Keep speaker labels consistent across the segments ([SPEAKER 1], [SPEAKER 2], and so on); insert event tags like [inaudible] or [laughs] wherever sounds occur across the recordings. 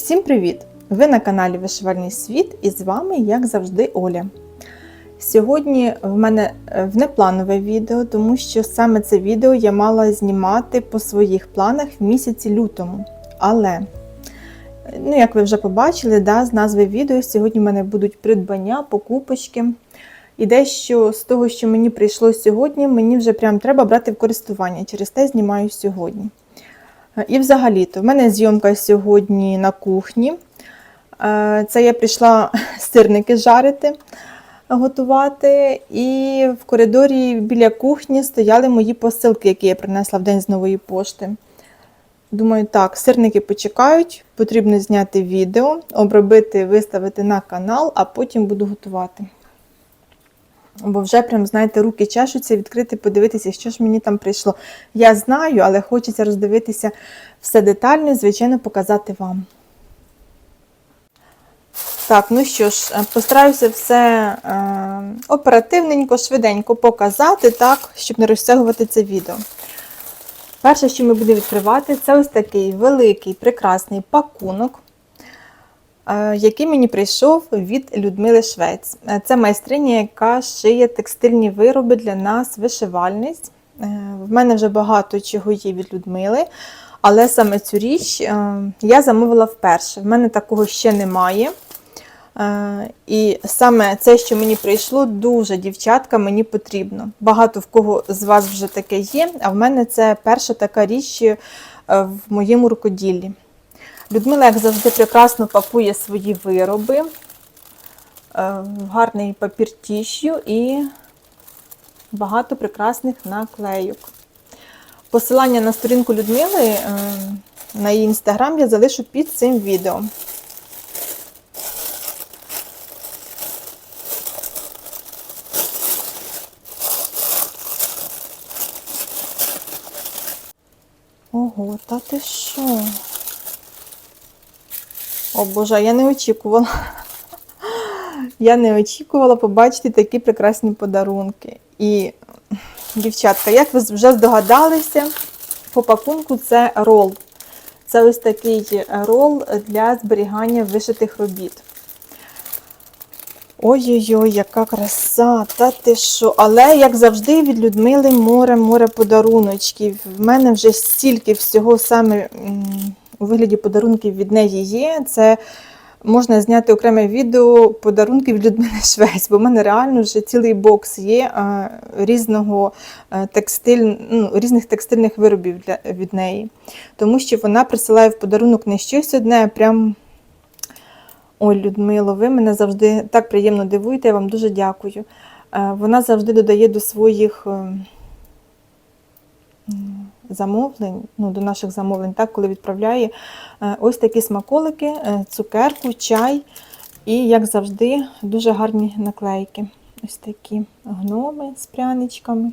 [SPEAKER 1] Всім привіт! Ви на каналі Вишивальний світ і з вами, як завжди, Оля. Сьогодні в мене е, внепланове відео, тому що саме це відео я мала знімати по своїх планах в місяці лютому. Але, ну, як ви вже побачили, да, з назви відео, сьогодні в мене будуть придбання, покупочки. І дещо з того, що мені прийшло сьогодні, мені вже прям треба брати в користування. Через те знімаю сьогодні. І взагалі-то в мене зйомка сьогодні на кухні. Е, Це я прийшла [laughs] сирники жарити, готувати. І в коридорі біля кухні стояли мої посилки, які я принесла в день з нової пошти. Думаю, так, сирники почекають, потрібно зняти відео, обробити, виставити на канал, а потім буду готувати. Бо вже прям, знаєте, руки чешуться відкрити, подивитися, що ж мені там прийшло. Я знаю, але хочеться роздивитися все детально і, звичайно, показати вам. Так, ну що ж, постараюся все е, оперативненько, швиденько показати, так, щоб не розтягувати це відео. Перше, що ми будемо відкривати, це ось такий великий, прекрасний пакунок який мені прийшов від Людмили Швець. Е, Це майстриня, яка шиє текстильні вироби для нас, вишивальниць. Е, В мене вже багато чого є від Людмили, але саме цю річ е, я замовила вперше. В мене такого ще немає. І саме це, що мені прийшло, дуже дівчатка, мені потрібно. Багато в кого з вас вже таке є, а в мене це перша така річ в моєму рукоділлі. Людмила, як завжди, прекрасно пакує свої вироби е, гарний папір тішю і багато прекрасних наклейок. Посилання на сторінку Людмили е, на її інстаграм я залишу під цим відео. Ого, та ти що? О Боже, я не очікувала. Я не очікувала побачити такі прекрасні подарунки. І, дівчатка, як ви вже здогадалися, по пакунку це рол. Це ось такий рол для зберігання вишитих робіт. Ой-ой-ой, яка краса! Та ти що? Але, як завжди, від Людмили море-море подаруночків. В мене вже стільки всього саме у вигляді подарунків від неї є. Це можна зняти окреме відео подарунків від Людмили [laughs] Швець, бо в мене реально вже цілий бокс є різного текстиль, ну, різних текстильних виробів для, від неї. Тому що вона присилає в подарунок не щось одне, а прям. Ой, Людмило, ви мене завжди так приємно дивуєте, я вам дуже дякую. Вона завжди додає до своїх замовлень, ну, до наших замовлень, так, коли відправляє е, ось такі смаколики, е, цукерку, чай і, як завжди, дуже гарні наклейки. Ось такі гноми з пряничками.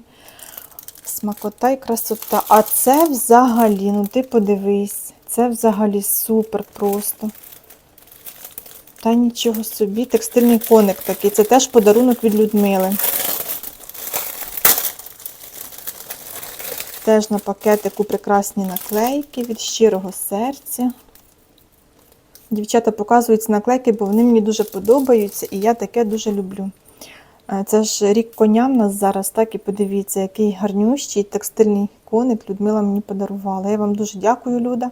[SPEAKER 1] Смакота і красота. А це взагалі, ну ти подивись, це взагалі супер просто. Та нічого собі, текстильний коник такий. Це теж подарунок від Людмили. Теж на пакетику прекрасні наклейки від щирого серця. Дівчата показують ці наклейки, бо вони мені дуже подобаються, і я таке дуже люблю. Е, це ж рік коня в нас зараз, так і подивіться, який гарнющий текстильний коник Людмила мені подарувала. Я вам дуже дякую, Люда.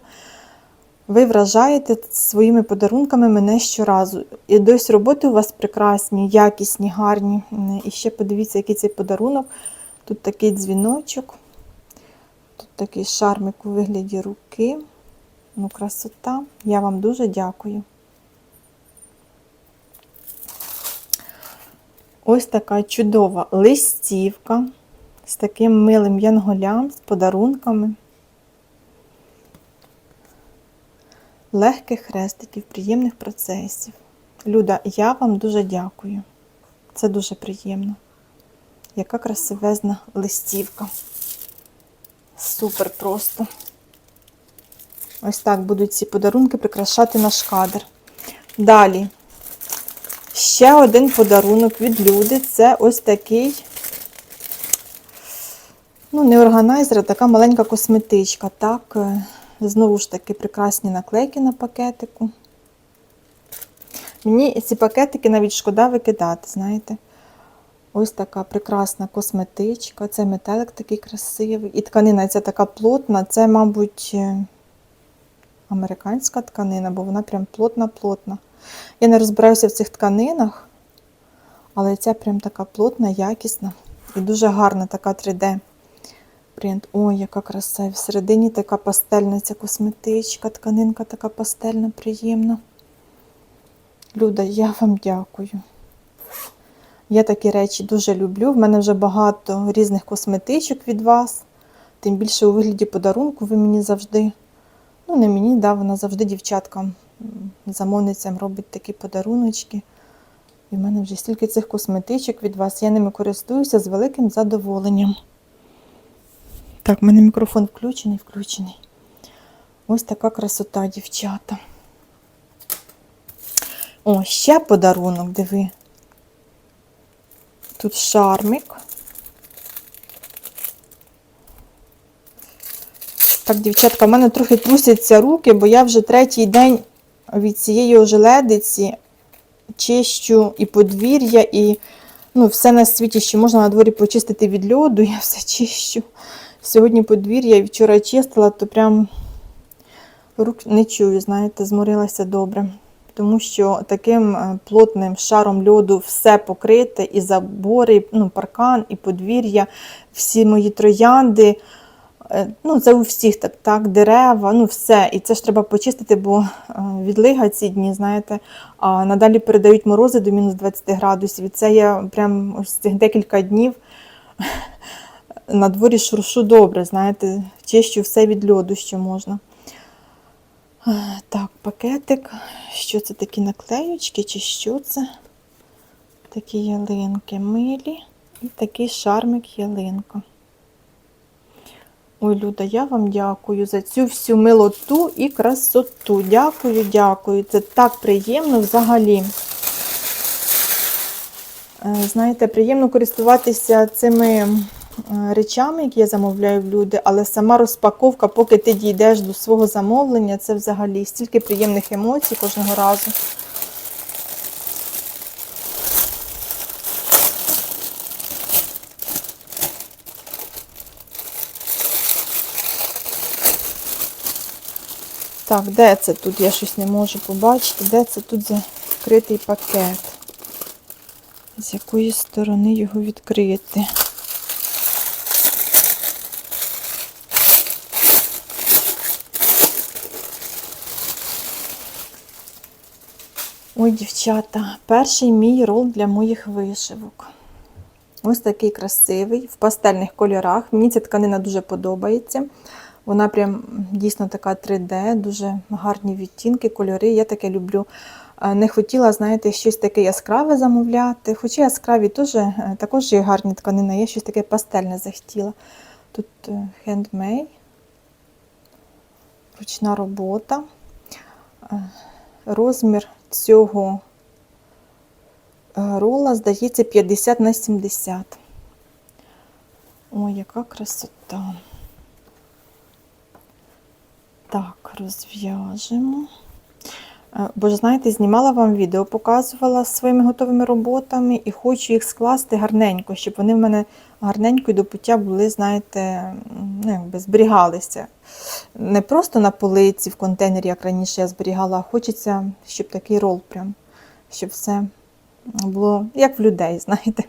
[SPEAKER 1] Ви вражаєте своїми подарунками мене щоразу. І дось роботи у вас прекрасні, якісні, гарні. І ще подивіться, який цей подарунок. Тут такий дзвіночок. Тут такий шармик у вигляді руки. Ну, красота. Я вам дуже дякую. Ось така чудова листівка з таким милим янголям, з подарунками. Легких хрестиків, приємних процесів. Люда, я вам дуже дякую. Це дуже приємно. Яка красивезна листівка. Супер просто. Ось так будуть ці подарунки прикрашати наш кадр. Далі. Ще один подарунок від люди. Це ось такий, ну, не органайзер, а така маленька косметичка. Так, е, знову ж таки, прекрасні наклейки на пакетику. Мені ці пакетики навіть шкода викидати, знаєте. Ось така прекрасна косметичка. Це метелик такий красивий. І тканина ця така плотна. Це, мабуть, е, американська тканина, бо вона прям плотна-плотна. Я не розбираюся в цих тканинах, але ця прям така плотна, якісна і дуже гарна така 3D. Принт. Ой, яка краса. Всередині така пастельна ця косметичка, тканинка така пастельна, приємна. Люда, я вам дякую. Я такі речі дуже люблю. В мене вже багато різних косметичок від вас. Тим більше у вигляді подарунку ви мені завжди, ну не мені, да, вона завжди дівчаткам, замовницям робить такі подаруночки. І в мене вже стільки цих косметичок від вас. Я ними користуюся з великим задоволенням. Так, в мене мікрофон включений, включений. Ось така красота, дівчата. О, ще подарунок, диви. Тут шармик. Так, дівчатка, в мене трохи трусяться руки, бо я вже третій день від цієї ожеледиці чищу і подвір'я, і ну, все на світі, що можна на дворі почистити від льоду, я все чищу. Сьогодні подвір'я і вчора чистила, то прям рук не чую, знаєте, зморилася добре. Тому що таким е, плотним шаром льоду все покрите, і забори, ну, паркан, і подвір'я, всі мої троянди. Е, Ну, це у всіх так, так, дерева, ну все. І це ж треба почистити, бо е, відлига ці дні, знаєте, а надалі передають морози до мінус 20 градусів. І це я прям ось цих декілька днів [laughs] на дворі шуршу добре, знаєте, чищу все від льоду, що можна. Е, Так, пакетик. Що це такі наклеючки, чи що це? Такі ялинки милі і такий шармик ялинка. Ой, Люда, я вам дякую за цю всю милоту і красоту. Дякую, дякую. Це так приємно взагалі. Е, Знаєте, приємно користуватися цими речами, які я замовляю в люди, але сама розпаковка, поки ти дійдеш до свого замовлення, це взагалі стільки приємних емоцій кожного разу. Так, де це тут? Я щось не можу побачити. Де це тут закритий пакет? З якої сторони його відкрити? Ой, дівчата, перший мій рол для моїх вишивок. Ось такий красивий, в пастельних кольорах. Мені ця тканина дуже подобається. Вона прям дійсно така 3D, дуже гарні відтінки, кольори. Я таке люблю. Е, Не хотіла, знаєте, щось таке яскраве замовляти. Хоча яскраві теж, е, також є гарні тканини, я щось таке пастельне захотіла. Тут хендмей, ручна робота. Е, Розмір цього е, рола, здається, 50 на 70. Ой, яка красота. Так, розв'яжемо. Е, Бо ж, знаєте, знімала вам відео, показувала своїми готовими роботами і хочу їх скласти гарненько, щоб вони в мене гарненько до пуття були, знаєте, ну, якби зберігалися. Не просто на полиці в контейнері, як раніше я зберігала, а хочеться, щоб такий рол прям, щоб все було як в людей, [laughs] знаєте.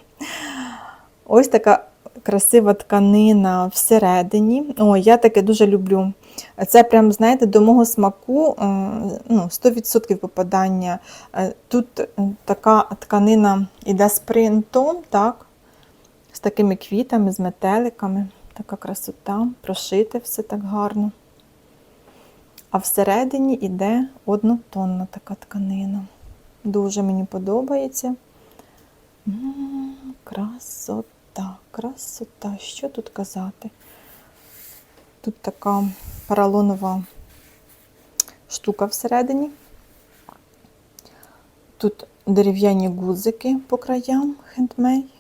[SPEAKER 1] Ось така красива тканина всередині. О, я таке дуже люблю. Це прям, знаєте, до мого смаку е, ну, 100% попадання. Е, Тут е, така тканина іде з принтом, так? З такими квітами, з метеликами. Така красота, прошите все так гарно. А всередині іде однотонна така тканина. Дуже мені подобається. Красота, красота. Що тут казати? Тут така поролонова штука всередині. Тут дерев'яні гудзики по краям хендмей.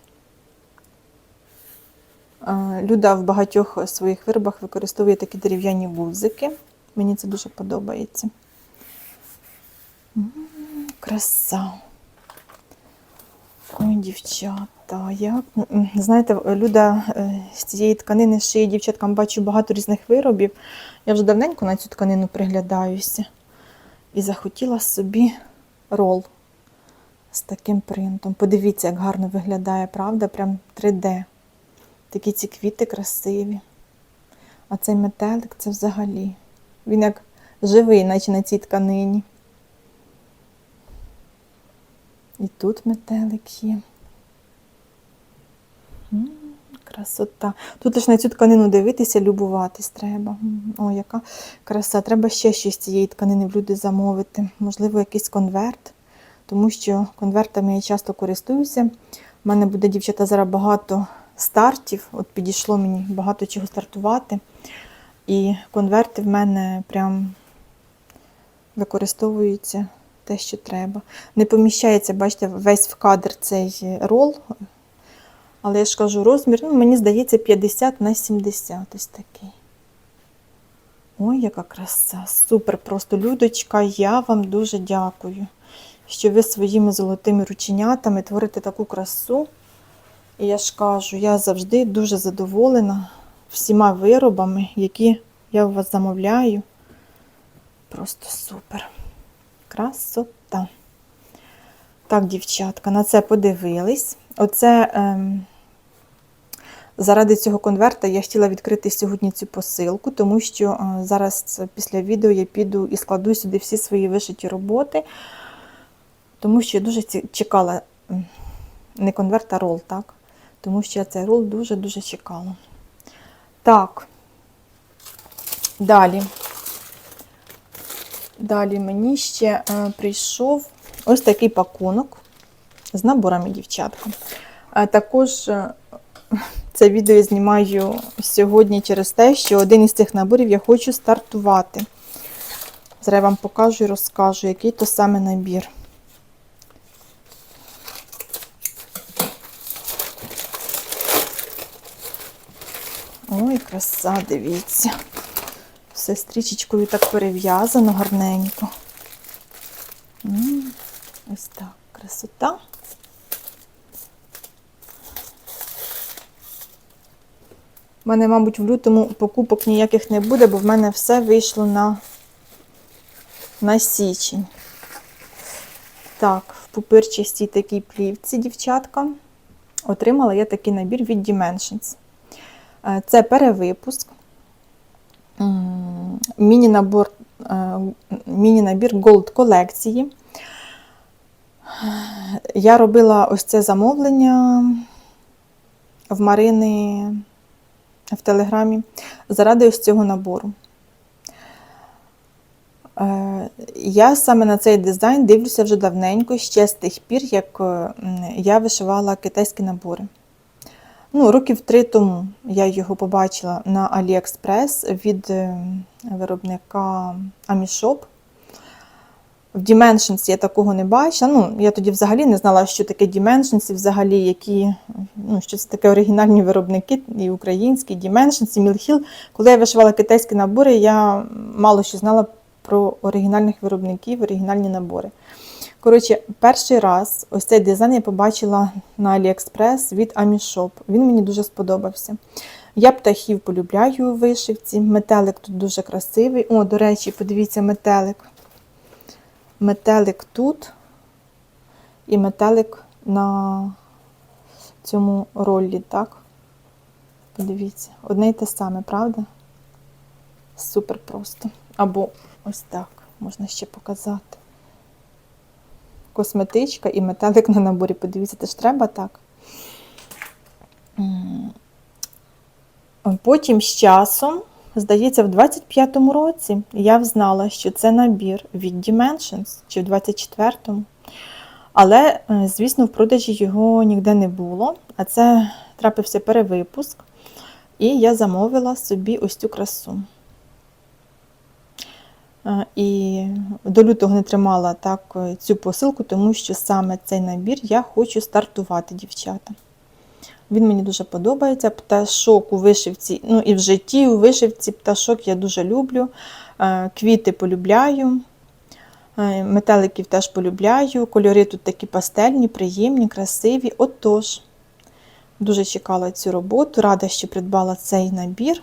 [SPEAKER 1] Люда в багатьох своїх виробах використовує такі дерев'яні гудзики. Мені це дуже подобається. Краса. Ой, дівчата, як. Знаєте, Люда е, з цієї тканини шиє дівчаткам бачу багато різних виробів. Я вже давненько на цю тканину приглядаюся. І захотіла собі рол з таким принтом. Подивіться, як гарно виглядає, правда? Прям 3D. Такі ці квіти красиві. А цей метелик це взагалі. Він як живий, наче на цій тканині. І тут метелик є. Красота. Тут лише на цю тканину дивитися, любуватись треба. О, яка краса. Треба ще щось цієї тканини в люди замовити. Можливо, якийсь конверт, тому що конвертами я часто користуюся. У мене буде, дівчата, зараз багато стартів. От підійшло мені багато чого стартувати. І конверти в мене прям використовуються те, що треба. Не поміщається, бачите, весь в кадр цей рол. Але я ж кажу, розмір, ну, мені здається, 50 на 70 ось такий. Ой, яка краса! Супер просто, Людочка, я вам дуже дякую, що ви своїми золотими рученятами творите таку красу. І я ж кажу, я завжди дуже задоволена всіма виробами, які я у вас замовляю. Просто супер. Красота. Так, дівчатка, на це подивились. Оце ем, заради цього конверта я хотіла відкрити сьогодні цю посилку, тому що е, зараз після відео я піду і складу сюди всі свої вишиті роботи, тому що я дуже чекала не конверт, а рол, так? Тому що я цей рол дуже-дуже чекала. Так. Далі. Далі мені ще е, прийшов ось такий пакунок з наборами дівчатка. Е, також е, це відео я знімаю сьогодні через те, що один із цих наборів я хочу стартувати. Зараз я вам покажу і розкажу, який то саме набір. Ой, краса, дивіться. Все стрічечкою так перев'язано гарненько. Ось так, красота. У мене, мабуть, в лютому покупок ніяких не буде, бо в мене все вийшло на, на січень. Так, в пупирчастій такій плівці, дівчатка, отримала я такий набір від Dimensions. Е, Це перевипуск. Е, міні-набір Gold колекції. Я робила ось це замовлення в Марини в Телеграмі заради ось цього набору. Е, Я саме на цей дизайн дивлюся вже давненько, ще з тих пір, як я вишивала китайські набори. Ну, років три тому я його побачила на AliExpress від е, виробника Amishop. В Dimensions я такого не бачила. Ну, я тоді взагалі не знала, що таке Dimensions, і взагалі, які, ну, що це таке оригінальні виробники, і українські, Dimensions, і Hill. Коли я вишивала китайські набори, я мало що знала про оригінальних виробників, оригінальні набори. Коротше, перший раз ось цей дизайн я побачила на AliExpress від Amishop. Він мені дуже сподобався. Я птахів полюбляю у вишивці. Метелик тут дуже красивий. О, до речі, подивіться, метелик. Метелик тут і метелик на цьому ролі, так? Подивіться, одне й те саме, правда? Супер просто. Або ось так можна ще показати. Косметичка і метелик на наборі. Подивіться, теж треба так. Потім з часом, здається, в 25-му році я взнала, що це набір від Dimensions, чи в 24-му. Але, е, звісно, в продажі його ніде не було. А це трапився перевипуск. І я замовила собі ось цю красу. Е, І до лютого не тримала так е, цю посилку, тому що саме цей набір я хочу стартувати, дівчата. Він мені дуже подобається. Пташок у вишивці, ну і в житті у вишивці пташок я дуже люблю. Е, Квіти полюбляю. Метеликів теж полюбляю. Кольори тут такі пастельні, приємні, красиві. Отож, дуже чекала цю роботу, рада, що придбала цей набір.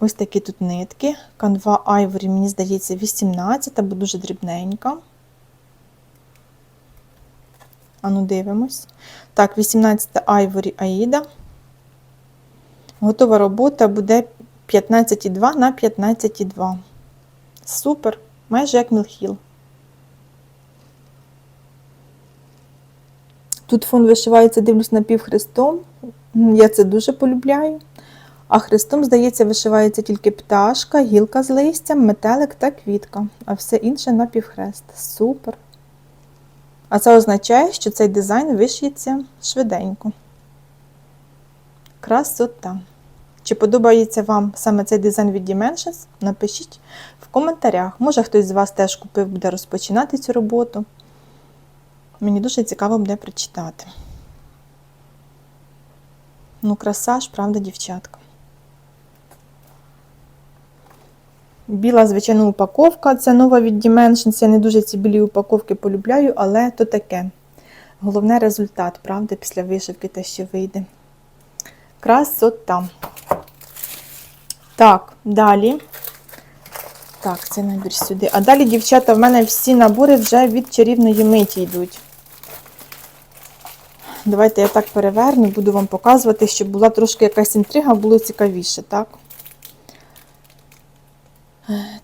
[SPEAKER 1] Ось такі тут нитки. Canva Ivory, мені здається, 18, бо дуже дрібненька. Ану, дивимось. Так, 18 Ivory Aida. Готова робота буде 15,2 на 15,2. Супер, майже як мілхіл. Тут фон вишивається, дивлюсь, напівхрестом. Я це дуже полюбляю. А хрестом, здається, вишивається тільки пташка, гілка з листям, метелик та квітка, а все інше напівхрест. Супер. А це означає, що цей дизайн вишиється швиденько. Красота. Чи подобається вам саме цей дизайн від Dimensions? Напишіть в коментарях. Може хтось з вас теж купив, буде розпочинати цю роботу. Мені дуже цікаво буде прочитати. Ну, краса ж, правда, дівчатка. Біла, звичайно, упаковка. Це нова від Dimensions. Я не дуже ці білі упаковки полюбляю, але то таке. Головне результат, правда, після вишивки те, що вийде. Красота. Так, далі. Так, це набір сюди. А далі, дівчата, в мене всі набори вже від чарівної миті йдуть. Давайте я так переверну, буду вам показувати, щоб була трошки якась інтрига, було цікавіше, так?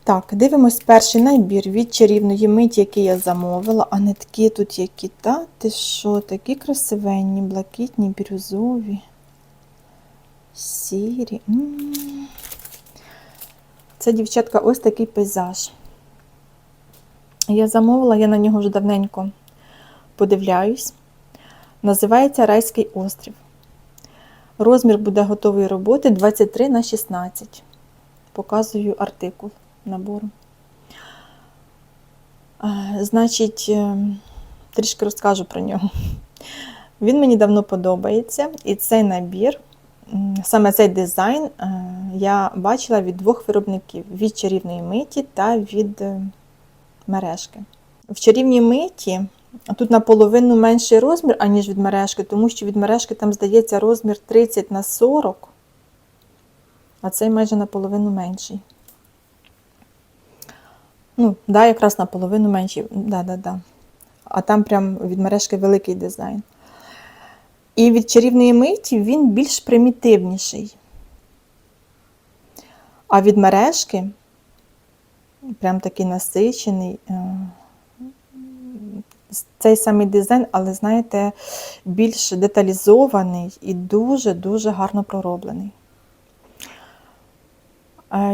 [SPEAKER 1] Так, дивимось перший набір від чарівної миті, який я замовила. А нитки тут які, та? Ти що, такі красивенні, блакитні, бірюзові, сірі. Це, дівчатка, ось такий пейзаж. Я замовила, я на нього вже давненько подивляюсь. Називається Райський острів. Розмір буде готової роботи 23 на 16. Показую артикул набору. Значить, е, трішки розкажу про нього. Він мені давно подобається, і цей набір, саме цей дизайн, е, я бачила від двох виробників: від чарівної миті та від е, мережки. В чарівній миті тут наполовину менший розмір, аніж від мережки, тому що від мережки там здається розмір 30 на 40, а цей майже наполовину менший. Ну, да, якраз наполовину менший. Да, да, да. А там прям від мережки великий дизайн. І від чарівної миті він більш примітивніший. А від мережки прям такий насичений. е, Цей самий дизайн, але, знаєте, більш деталізований і дуже-дуже гарно пророблений.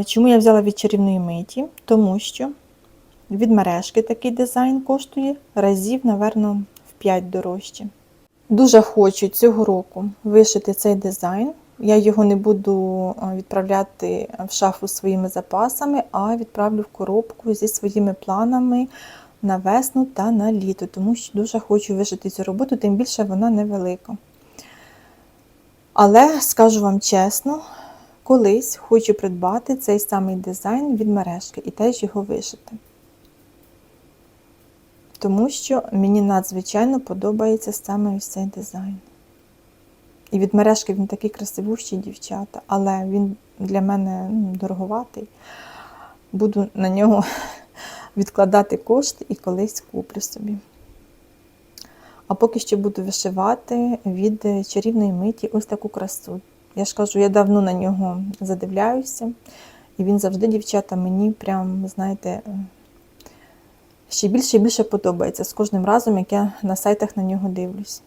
[SPEAKER 1] Чому я взяла від чарівної миті? Тому що від мережки такий дизайн коштує разів, напевно, в 5 дорожче. Дуже хочу цього року вишити цей дизайн. Я його не буду відправляти в шафу своїми запасами, а відправлю в коробку зі своїми планами на весну та на літо, тому що дуже хочу вишити цю роботу, тим більше вона невелика. Але скажу вам чесно, колись хочу придбати цей самий дизайн від мережки і теж його вишити. Тому що мені надзвичайно подобається саме ось цей дизайн. І від мережки він такий красивущий, дівчата, але він для мене ну, дороговатий. Буду на нього [laughs] відкладати кошти і колись куплю собі. А поки що буду вишивати від чарівної миті ось таку красу. Я ж кажу, я давно на нього задивляюся, і він завжди, дівчата, мені прям, знаєте, ще більше і більше подобається з кожним разом, як я на сайтах на нього дивлюсь.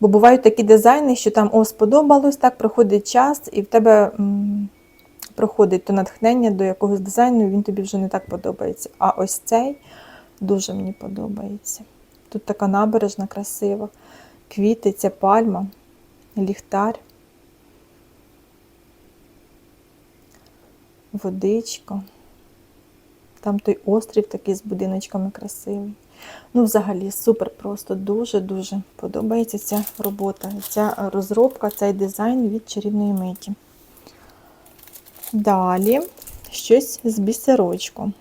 [SPEAKER 1] Бо бувають такі дизайни, що там о, сподобалось, так, проходить час, і в тебе м, проходить то натхнення до якогось дизайну, і він тобі вже не так подобається. А ось цей дуже мені подобається. Тут така набережна красива, квіти, ця пальма, ліхтар, водичка. Там той острів такий з будиночками красивий. Ну, взагалі, супер просто, дуже-дуже подобається ця робота, ця розробка, цей дизайн від чарівної миті. Далі, щось з бісерочком.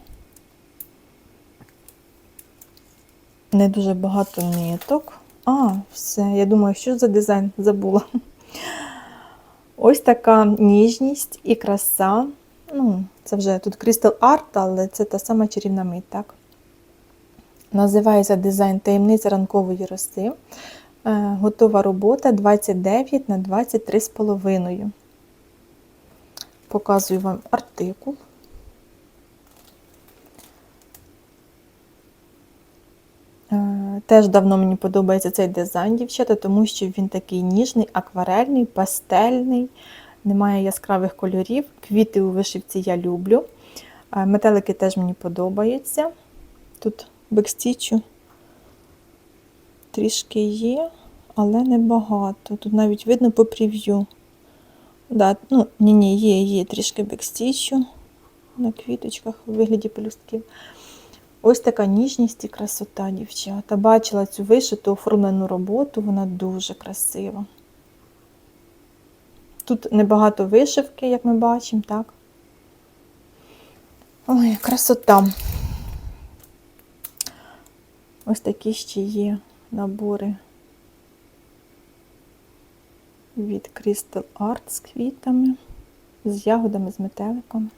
[SPEAKER 1] Не дуже багато ниток. А, все, я думаю, що за дизайн забула. Ось така ніжність і краса. Ну, Це вже тут Crystal Art, але це та сама чарівна мить, так? Називається дизайн таємниця ранкової роси. Е, Готова робота 29 на 23,5. Показую вам артикул. Е, Теж давно мені подобається цей дизайн, дівчата, тому що він такий ніжний, акварельний, пастельний, немає яскравих кольорів. Квіти у вишивці я люблю. Метелики теж мені подобаються. Тут бекстічу трішки є, але небагато. Тут навіть видно по прев'ю. Да, ну, ні, ні, є, є трішки бекстічу на квіточках у вигляді пелюстків. Ось така ніжність і красота, дівчата. Бачила цю вишиту оформлену роботу, вона дуже красива. Тут небагато вишивки, як ми бачимо, так? Ой, красота. Ось такі ще є набори від Crystal Art з квітами, з ягодами, з метеликами.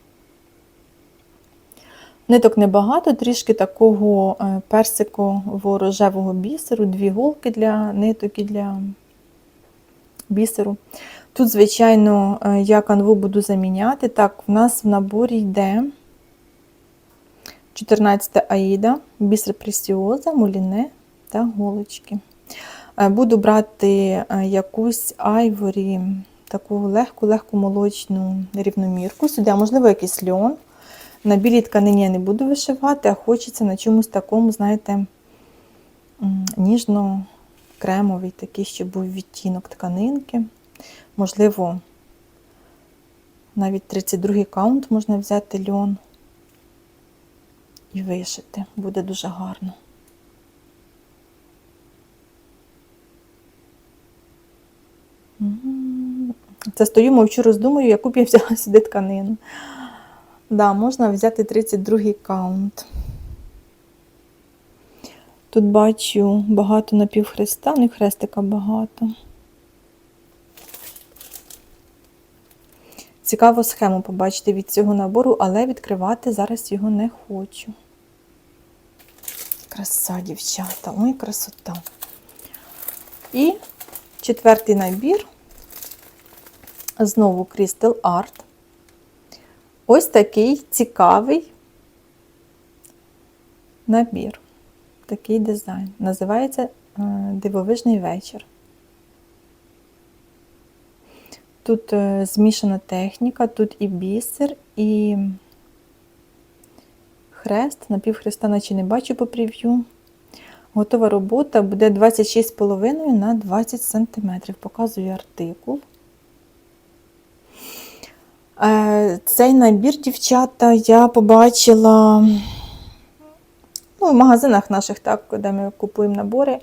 [SPEAKER 1] Ниток небагато, трішки такого е, персикового рожевого бісеру, дві голки для ниток і для бісеру. Тут, звичайно, е, я канву буду заміняти. Так, в нас в наборі йде 14 аїда, бісер пресіоза, муліне та голочки. Е, Буду брати якусь айворі, таку легку-легку молочну рівномірку. Сюди, можливо, якийсь льон. На білій тканині я не буду вишивати, а хочеться на чомусь такому, знаєте, ніжно-кремовий, такий, щоб був відтінок тканинки. Можливо, навіть 32-й каунт можна взяти льон і вишити. Буде дуже гарно. Це стою, мовчу, роздумую, яку б я взяла сюди тканину. Да, можна взяти 32 каунт. Тут бачу багато напівхреста, ну і хрестика багато. Цікаво схему побачити від цього набору, але відкривати зараз його не хочу. Краса, дівчата, ой, красота. І четвертий набір. Знову Crystal Art. Ось такий цікавий набір, такий дизайн. Називається е, Дивовижний вечір. Тут е, змішана техніка, тут і бісер, і хрест, напівхреста, наче не бачу по прев'ю. Готова робота буде 26,5 на 20 см. Показую артикул. Е, цей набір, дівчата, я побачила ну, в магазинах наших, так, де ми купуємо набори,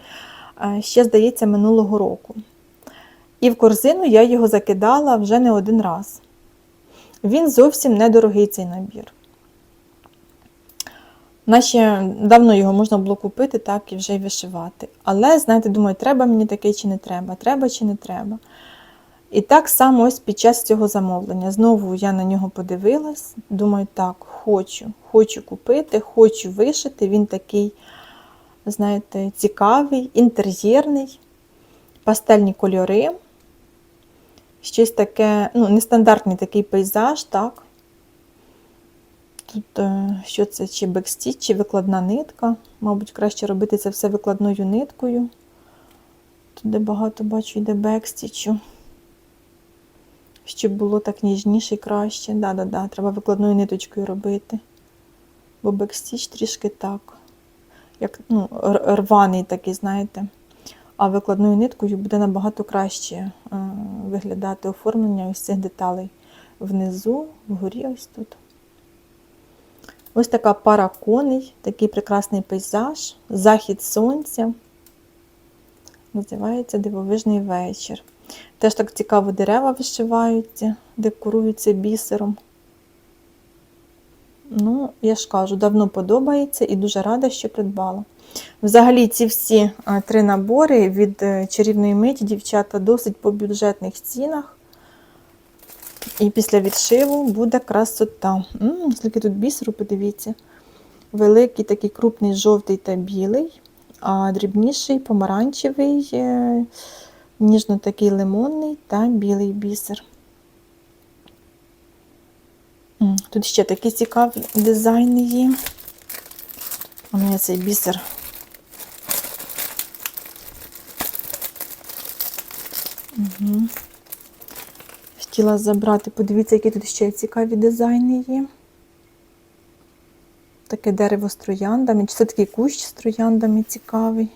[SPEAKER 1] е, ще, здається, минулого року. І в корзину я його закидала вже не один раз. Він зовсім недорогий цей набір. Наче давно його можна було купити, так, і вже й вишивати. Але, знаєте, думаю, треба мені таке чи не треба, треба чи не треба. І так само ось під час цього замовлення. Знову я на нього подивилась, думаю, так, хочу, хочу купити, хочу вишити. Він такий, знаєте, цікавий, інтер'єрний, пастельні кольори. Щось таке, ну, нестандартний такий пейзаж, так. Тут, е, що це, чи бекстіч, чи викладна нитка. Мабуть, краще робити це все викладною ниткою. Тут де багато бачу, йде бекстічу щоб було так ніжніше і краще. Да-да-да, треба викладною ниточкою робити. Бо бекстіч трішки так, як ну, рваний такий, знаєте. А викладною ниткою буде набагато краще е, виглядати оформлення ось цих деталей внизу, вгорі ось тут. Ось така пара коней, такий прекрасний пейзаж, захід сонця. Називається Дивовижний вечір. Теж так цікаво дерева вишиваються, декоруються бісером. Ну, я ж кажу, давно подобається і дуже рада, що придбала. Взагалі, ці всі три набори від е, чарівної миті, дівчата, досить по бюджетних цінах. І після відшиву буде красота. М, скільки тут бісеру, подивіться. Великий такий крупний жовтий та білий, а дрібніший помаранчевий, е, ніжно такий лимонний та білий бісер. Тут ще такі цікаві дизайни є. У мене цей бісер. Угу. Хотіла забрати, подивіться, які тут ще цікаві дизайни є. Таке дерево з трояндами. Чи це такий кущ з трояндами цікавий.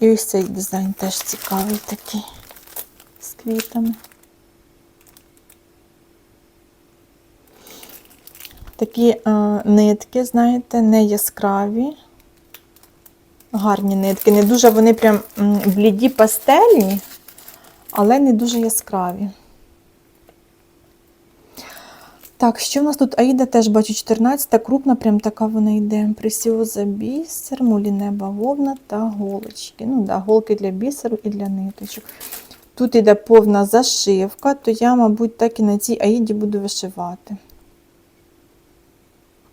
[SPEAKER 1] І ось цей дизайн теж цікавий такий з квітами. Такі е, нитки, знаєте, не яскраві. Гарні нитки. Не дуже вони прям бліді пастельні, але не дуже яскраві. Так, що в нас тут? Аїда теж бачу 14-та, крупна, прям така вона йде. Пресіоза бісер, муліне бавовна та голочки. Ну, да, голки для бісеру і для ниточок. Тут йде повна зашивка, то я, мабуть, так і на цій аїді буду вишивати.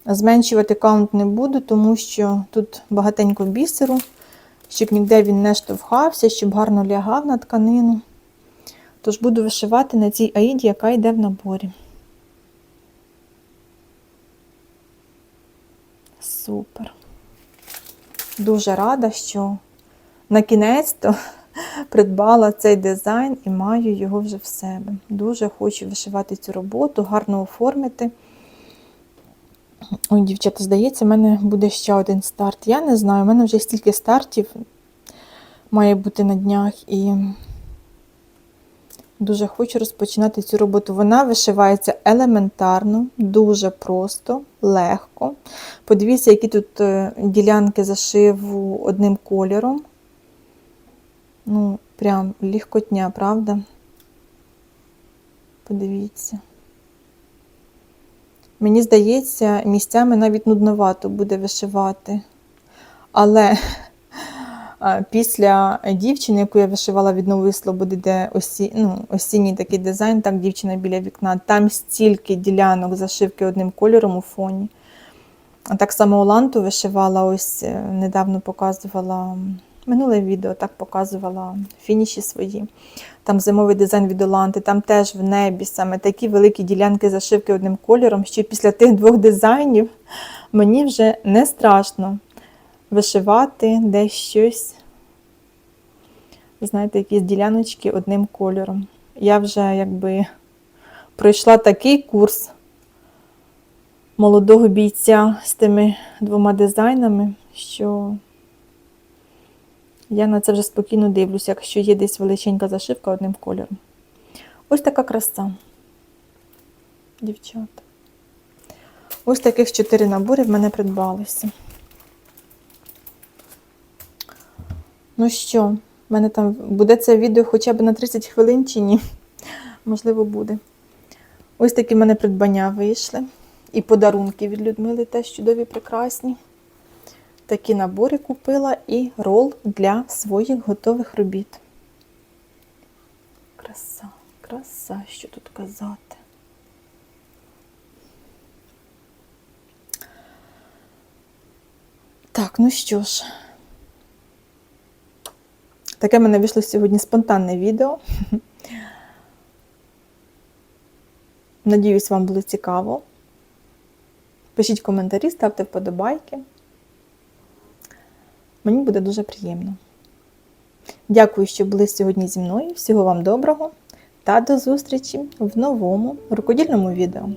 [SPEAKER 1] Зменшувати каунт не буду, тому що тут багатенько бісеру, щоб ніде він не штовхався, щоб гарно лягав на тканину. Тож буду вишивати на цій аїді, яка йде в наборі. Супер. Дуже рада, що на кінець-то [laughs] придбала цей дизайн і маю його вже в себе. Дуже хочу вишивати цю роботу, гарно оформити. Ой, дівчата, здається, в мене буде ще один старт. Я не знаю, у мене вже стільки стартів має бути на днях і дуже хочу розпочинати цю роботу. Вона вишивається елементарно, дуже просто, легко. Подивіться, які тут е, ділянки зашиву одним кольором. Ну, прям легкотня, правда? Подивіться. Мені здається, місцями навіть нудновато буде вишивати. Але після дівчини, яку я вишивала від Нової Слободи, де осі, ну, осінній такий дизайн, так дівчина біля вікна, там стільки ділянок зашивки одним кольором у фоні. А так само Оланту вишивала, ось е, недавно показувала минуле відео, так показувала фініші свої. Там зимовий дизайн від Оланти, там теж в небі саме такі великі ділянки зашивки одним кольором, що після тих двох дизайнів мені вже не страшно вишивати десь щось. Знаєте, якісь діляночки одним кольором. Я вже якби пройшла такий курс молодого бійця з тими двома дизайнами, що я на це вже спокійно дивлюся, якщо є десь величенька зашивка одним кольором. Ось така краса, дівчата. Ось таких чотири набори в мене придбалися. Ну що, в мене там буде це відео хоча б на 30 хвилин чи ні? Можливо, буде. Ось такі в мене придбання вийшли. І подарунки від Людмили теж чудові, прекрасні. Такі набори купила і рол для своїх готових робіт. Краса, краса, що тут казати. Так, ну що ж, таке мене вийшло сьогодні спонтанне відео. Надіюсь, вам було цікаво. Пишіть коментарі, ставте вподобайки. Мені буде дуже приємно. Дякую, що були сьогодні зі мною. Всього вам доброго та до зустрічі в новому рукодільному відео.